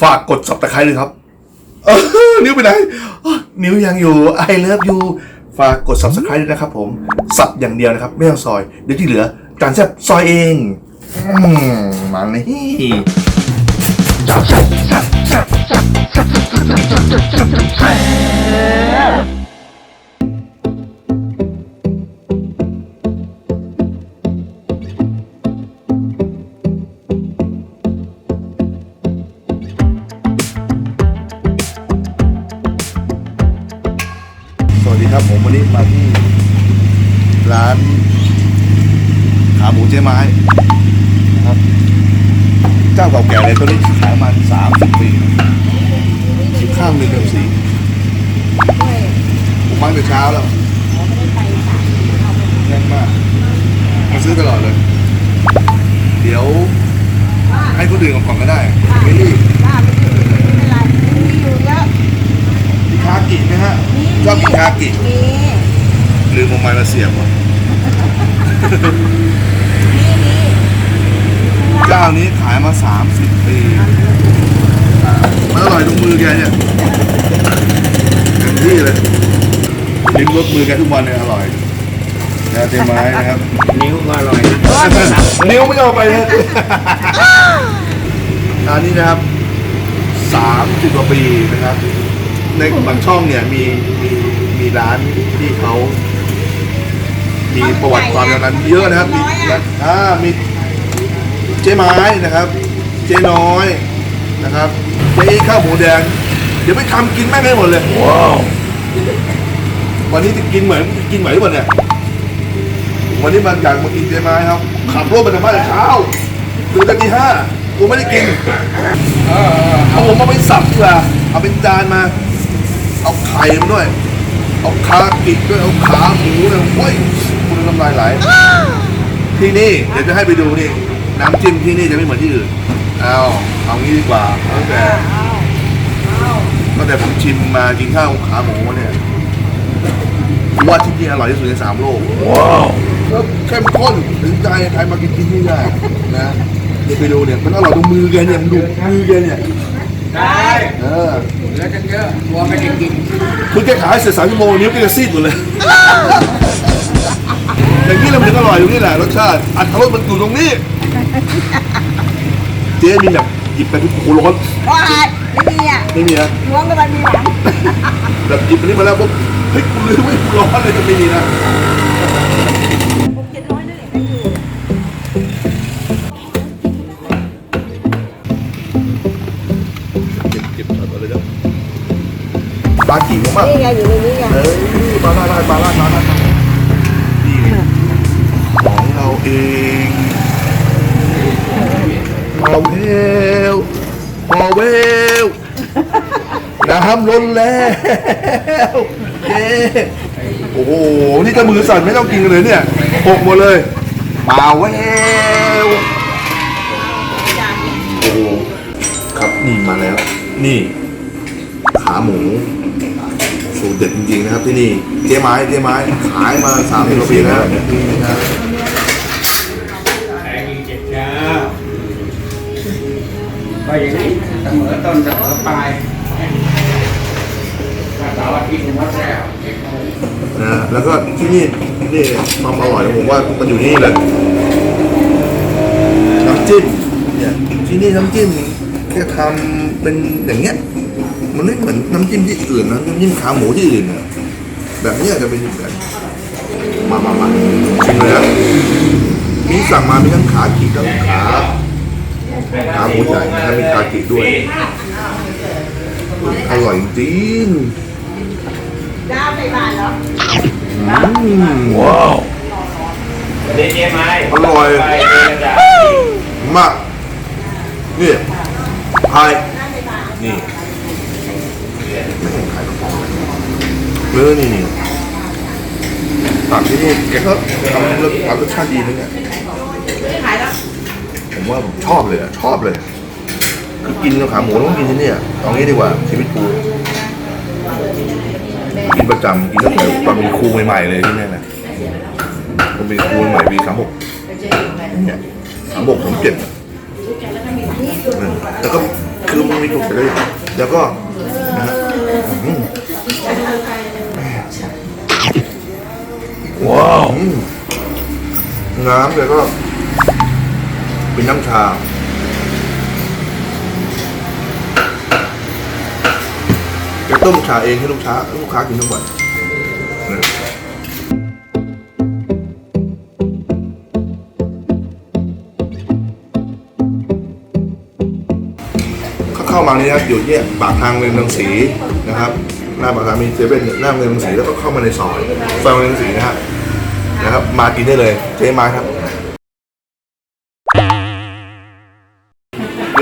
ฝากกด subscribe เลยครับ นิ้วไปไหน นิ้วยังอยู่ I love you ฝากกด subscribe ด้วยนะครับผม สับอย่างเดียวนะครับ ไม่ต้องซอย เดี๋ยวที่เหลือ จานแซ่บซอยเองมาเลยส วัสดีครับผมวันนี้มาที่ร้านขาหมูเจ๊ไม้นะครับ เจ้าเก่าแก่เลยตัวนี้ขายมาสามสิบปีอยู่ข้างหนึ่งเดิมสีผมมาตั้งแต่เช้าแล้วแน่นมากมาซื้อตลอดเลย เดี๋ยวให้คนอื่นก่อนก็ได้ไม่รีบ ป้าไม่อยู่ไม่เป็นไรมีอยู่เยอะ มี คากิไหมฮะ ชอบกินคากิ มีลืมเอาไม้มาเสียบว่ะมีมีเจ้านี้ขายมา 30 ปีอ่ามันอร่อยตรงมือแกเนี่ยเต็มที่เลยลิ้มรสมือแกทุกวันเนี่ยอร่อยนะเจ๊ไม้นะครับ นิ้วก็อร่อยนะนิ้วไม่เอาไปเลยอันนี้นะครับสามสิบกว่าปีนะครับ ในบางช่องเนี่ยมีมีมีร้านที่เขา มีประวัติความยาวนานเยอะนะครับ มีร้านอ่ามีเจ๊ไม้นะครับ เจ๊น้อยนะครับเจ๊อีข้าวหมูแดง เดี๋ยวไปทำกินแม่งให้หมดเลยว้าววันนี้จะกินเหมือนกินเหมือนหรือเปล่าเนี่ยวันนี้มันอยากมากินเจ๊ไม้ครับ ขับรถมาจากบ้านแต่เช้าตื่นแต่ตีห้ากูไม่ได้กินเอาผมมาไปสับดีกว่าเอาเป็นจานมา เอาไข่มาด้วย เอาคากิด้วย เอาขาหมูเลยโอ้ยคุณน้ำลายไหลที่นี่เดี๋ยวจะให้ไปดูนี่ น้ำจิ้มที่นี่จะไม่เหมือนที่อื่นเอาเอางี้ดีกว่าตั้งแต่ตั้งแต่ผมชิมมากินข้าวขาหมูมาเนี่ยผมว่าที่นี่อร่อยที่สุดในสามโลกว้าวแล้วเข้มข้นถึงใจใครมากินที่นี่ได้นะเดี๋ยวไปดูเนี่ยมันอร่อยตรงมือแกเนี่ยมันดูมือแกเนี่ยได้เออเหลือกันเยอะกลัวไม่ได้กินคือแกขายเสร็จสามชั่วโมงนิ้วแกจะซีดหมดเลย อย่างนี้เราถึงอร่อยตรงนี้แหละรสชาติอัตรสมันอยู่ตรงนี้ เจ๊มีแบบหยิบไปทุกโอ้โหร้อนว่าไม่มีอะไม่มีนะล้วงกันมันมีหลังแบบหยิบไปนี่มาแล้วปุ๊บเฮ้ยกูลืมไม่กูร้อนเลยจะไม่มีนะ ปลากี่ผมอะนี่ไงอยู่ในนี้ไงเฮ้ยปลาลาดปลาลาดปลาลาดนี่ของเราเองพอเวลพอเวลน้ำล้นแล้วเย้โอ้โห นี่จะมือสั่นไม่ต้องกินเลยเนี่ยหกหมดเลยมาเวลโอ้โหครับนี่มาแล้ว นี่ ขาหมู สูตรเด็ดจริงๆนะครับที่นี่เจ๊ไม้เจ๊ไม้ขายมาสามสิบกว่าปีแล้วนะแรงยิงเจ็บเช้าก็อย่างนี้เสมอต้นเสมอปลายถ้าเสาร์อาทิตย์ผมว่าแล้วนะแล้วก็ที่นี่นี่ความอร่อยผมว่ามันอยู่นี่แหละน้ำจิ้มเนี่ยที่นี่น้ำจิ้มแค่ทำเป็นอย่างเงี้ย มันไม่เหมือนน้ำจิ้มที่อื่นนะน้ำจิ้มขาหมูที่อื่นน่ะแบบเนี้ยจะเป็นแบบมามามาชิมเลยนะมีสั่งมามีทั้งขาขีดทั้งขาขาหมูใหญ่นะครับมีขาขีดด้วยอร่อยจริงดาวในบ้านเหรออืมว้าวเจ๊ไม้อร่อยไปเลยจ้ะมากนี่ไทยนี่ไม่เห็นขายกระป๋องเลย เออนี่นี่ตักที่นี่แกก็ทำรสทำรสชาติดีนะเนี่ยผมว่าผมชอบเลยอะชอบเลยคือกินกับขาหมูต้องกินที่นี่อะเอางี้ดีกว่าชีวิตกูกินประจำกินตั้งแต่ตอนเป็นครูใหม่ๆเลยที่นี่นะมันมีครูใหม่มีสามหกเนี่ยสามหกผมเจ็ดแล้วก็คือมันมีถูกไปเลยแล้วก็ ว้าวน้ำเลยก็ เป็นน้ำชาจะต้มชาเองให้ลูกค้าลูกค้ากินทุกวันเข้าเข้ามานี่นะอยู่เนี่ยปากทางเรียนรังสีนะครับหน้าปากทางมีเซเว่นหน้าเรียนรังสีแล้วก็เข้ามาในซอยซอยเรียนรังสีนะฮะ นะครับ มากินได้เลย เจ๊มาครับ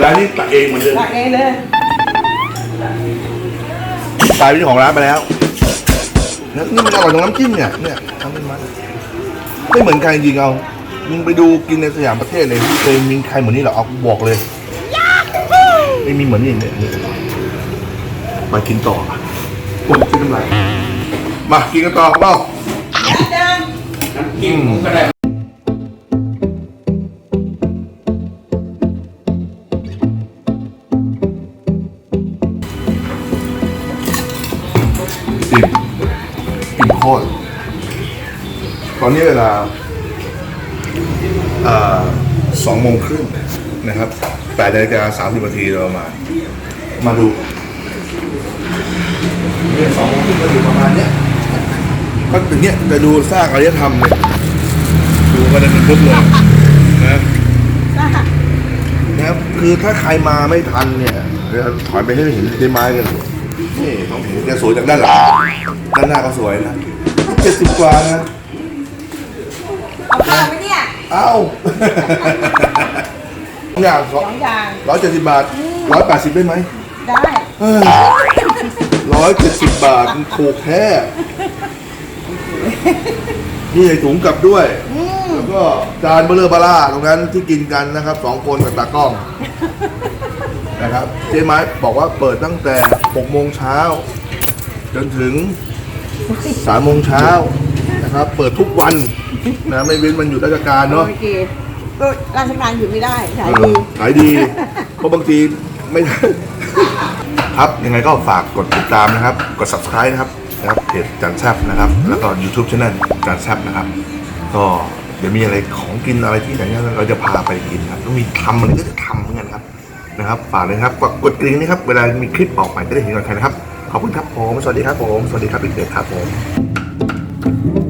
ร้านนี้ตักเองเหมือนเดิมตักเองเลยตายเป็นเจ้าของร้านไปแล้วแล้วนี่มันอร่อยตรงน้ำจิ้มเนี่ย เนี่ยทำเป็นมันไม่เหมือนใครจริงเอา มึงไปดูกินในสยามประเทศเลยไม่เคยมีใครเหมือนนี่หรอเอาบอกเลย ไม่มีเหมือนนี่เนี่ยมากินต่อโอ้ยกินน้ำลายมากินกันต่อเปล่า เดิมน้ำจิ้มผมก็ได้อิ่มอิ่มโคตรตอนนี้เวลาเอ่อสองโมงครึ่งนะครับแปดนาฬิกาสามสิบนาทีเรามา มาดูเนี่ยสองโมงครึ่งก็อยู่ประมาณเนี้ยก็ถึงเนี้ยจะดูสร้างอารยธรรมเนี่ย ดูกันเป็นปุ๊บเลยนะนะครับคือถ้าใครมาไม่ทันเนี่ยเดี๋ยวถอยไปให้เห็นต้นไม้กันนี่ต้องเห็นแกสวยจากด้านหลังด้านหน้าก็สวยนะเจ็ดสิบกว่านะเอาข้าวไหมเนี่ยเอ้าอย่างสองอย่างร้อยเจ็ดสิบบาทร้อยแปดสิบได้ไหมได้ร้อยเจ็ดสิบบาทมันถูกแท้นี่ไอ้ถุงกลับด้วย แล้วก็จานเบลเลอร์บาร่าตรงนั้นที่กินกันนะครับสองคนกับตากล้องนะครับเจ๊ไม้บอกว่าเปิดตั้งแต่6โมงเช้าจนถึง3โมงเช้านะครับเปิดทุกวันนะไม่เว้นวันหยุดราชการเนาะโอเคก็ราชการอยู่ไม่ได้ขายเอดีอขายดีเพราะบางทีไม่ได้ครับยังไงก็ฝากกดติดตามนะครับ กด subscribe นะครับนะครับเพจจานแซบนะครับ แล้วก็ YouTube channel จานแซบนะครับ ก็ เดี๋ยวมีอะไรของกินอะไรที่ไหนเนี่ยเราจะพาไปกินครับต้องมีทำอะไรก็จะทำเหมือนกันครับนะครับฝากเลยครับกดกดกริ่งนี่ครับเวลามีคลิปออกใหม่จะได้เห็นก่อนใครนะครับขอบคุณครับผมสวัสดีครับผมสวัสดีครับอีกเด็กครับผม